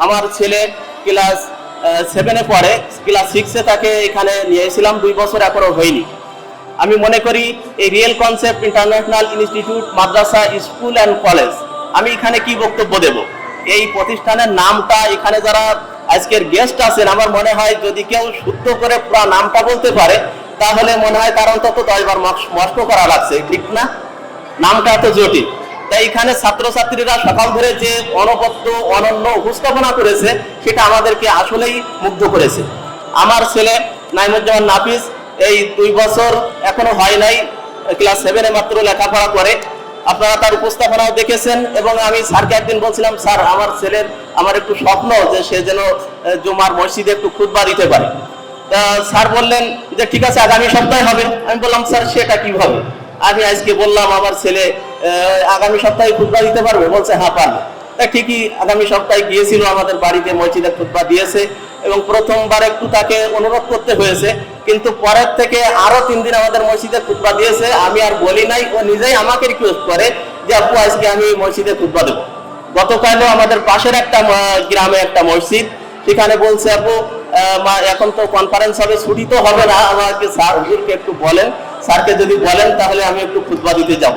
আমার ছেলে ক্লাস সেভেনে পড়ে ক্লাস সিক্সে তাকে এখানে নিয়ে এসেছিলাম দুই বছর এখনও হয়নি। আমি মনে করি এই real concept international institute madrasa school and college আমি এখানে কি বক্তব্য দেব? এই প্রতিষ্ঠানের নামটা এখানে যারা আজকের গেস্ট আছেন, আমার মনে হয় যদি কেউ শুদ্ধ করে পুরো নামটা বলতে পারে, তাহলে মনে হয় তার অন্তত দশবার মস্ত করা লাগছে, ঠিক না? নামটা এত জটিল। তাই এখানে ছাত্রছাত্রীরা সকাল ধরে যে অনবদ্য, অনন্য উপস্থাপনা করেছে, সেটা আমাদেরকে আসলেই মুগ্ধ করেছে। আমার ছেলে নাইমুজ্জামান নাফিস এই দুই বছর এখনও হয় নাই, ক্লাস সেভেনে মাত্র লেখাপড়া করে। আপনারা তার উপস্থাপনাও দেখেছেন এবং আমি স্যারকে একদিন বলছিলাম, স্যার, আমার ছেলের, আমার একটু স্বপ্ন যে সে যেন জুমার মসজিদে একটু খুতবা দিতে পারে। স্যার বললেন যে, ঠিক আছে, আগামী সপ্তাহে হবে। আমি বললাম, স্যার, সেটা কীভাবে? আমি আজকে বললাম, আমার ছেলে আগামী সপ্তাহে খুতবা দিতে পারবে? বলছে হ্যাঁ পারবে। তা ঠিকই আগামী সপ্তাহে গিয়েছিল আমাদের বাড়িতে, মসজিদে খুতবা দিয়েছে এবং প্রথমবার একটু তাকে অনুরোধ করতে হয়েছে। কিন্তু পরের থেকে আরও তিন দিন আমাদের মসজিদে খুতবা দিয়েছে। আমি আর বলি নাই, ও নিজেই আমাকে রিকোয়েস্ট করে যে, আপু, আজকে আমি মসজিদে খুতবা দেবো। গতকালও আমাদের পাশের একটা গ্রামে একটা মসজিদ, সেখানে বলছে, আপু এখন তো কনফারেন্স হবে, ছুটি তো হবে না। আমাকে স্যার একটু বলেন। স্যারকে যদি বলেন, তাহলে আমি একটু খুতবা দিতে যাব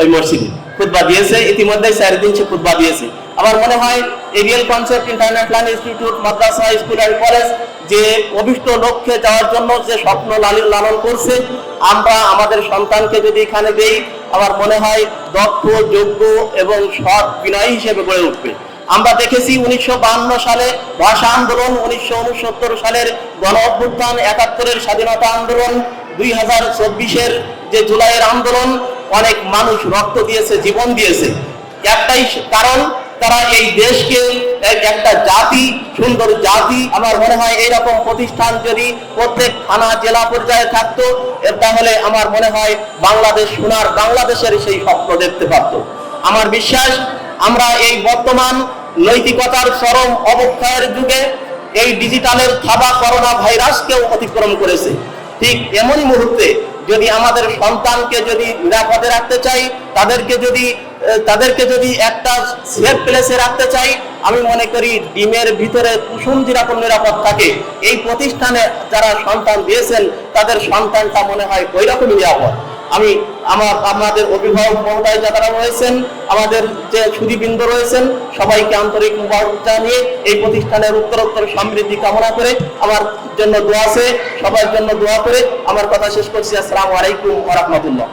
ওই মসজিদে। খুতবা দিয়েছে ইতিমধ্যে চার দিন সে খুতবা দিয়েছে। আমার মনে হয় aerial concept international institute madrasa, school and college যে অভিষ্ট লক্ষ্যে যাওয়ার জন্য যে স্বপ্ন লালন লালন করছে, আমরা আমাদের সন্তানকে যদি এখানে দেই, আমার মনে হয় দক্ষ, যোগ্য এবং সৎ বিনয় হিসেবে গড়ে উঠবে। আমরা দেখেছি উনিশশো সালে ভাষা আন্দোলন, উনিশশো উনসত্তর সালের গণ অভ্যুত্থান একাত্তরের স্বাধীনতা আন্দোলন দুই হাজার যে জুলাইয়ের আন্দোলন, অনেক মানুষ রক্ত দিয়েছে, জীবন দিয়েছে। একটাই কারণ, তারা এই দেশকে একটা জাতি, সুন্দর জাতি। আমার মনে হয় এইরকম প্রতিষ্ঠান যদি প্রত্যেক থানা, জেলা পর্যায়ে থাকতো তাহলে আমার মনে হয় বাংলাদেশ সোনার বাংলাদেশের সেই স্বপ্ন দেখতে পারতো। আমার বিশ্বাস, আমরা এই বর্তমান নৈতিকতার চরম অবক্ষয়ের যুগে এই ডিজিটালের থাবা করোনা ভাইরাসকেও অতিক্রম করেছে। ঠিক এমনই মুহূর্তে যদি আমাদের সন্তানকে যদি নিরাপদে রাখতে চাই, তাদেরকে যদি তাদেরকে যদি একটা সেফ প্লেসে রাখতে চাই, আমি মনে করি ডিমের ভিতরে কুসুম যেরকম নিরাপদ থাকে, এই প্রতিষ্ঠানে যারা সন্তান দিয়েছেন, তাদের সন্তানটা মনে হয় ওই রকম নিরাপদ। আমি আমার আপনাদের অভিভাবক মহোদয় যারা রয়েছেন, আমাদের যে সুদীবৃন্দ রয়েছেন, সবাইকে আন্তরিক মুবারক জানিয়ে এই প্রতিষ্ঠানের উত্তরোত্তর সমৃদ্ধি কামনা করে আমার জন্য দোয়া আছে, সবার জন্য দোয়া করে আমার কথা শেষ করছি। আসসালামু আলাইকুম রাহমাতুল্লাহ।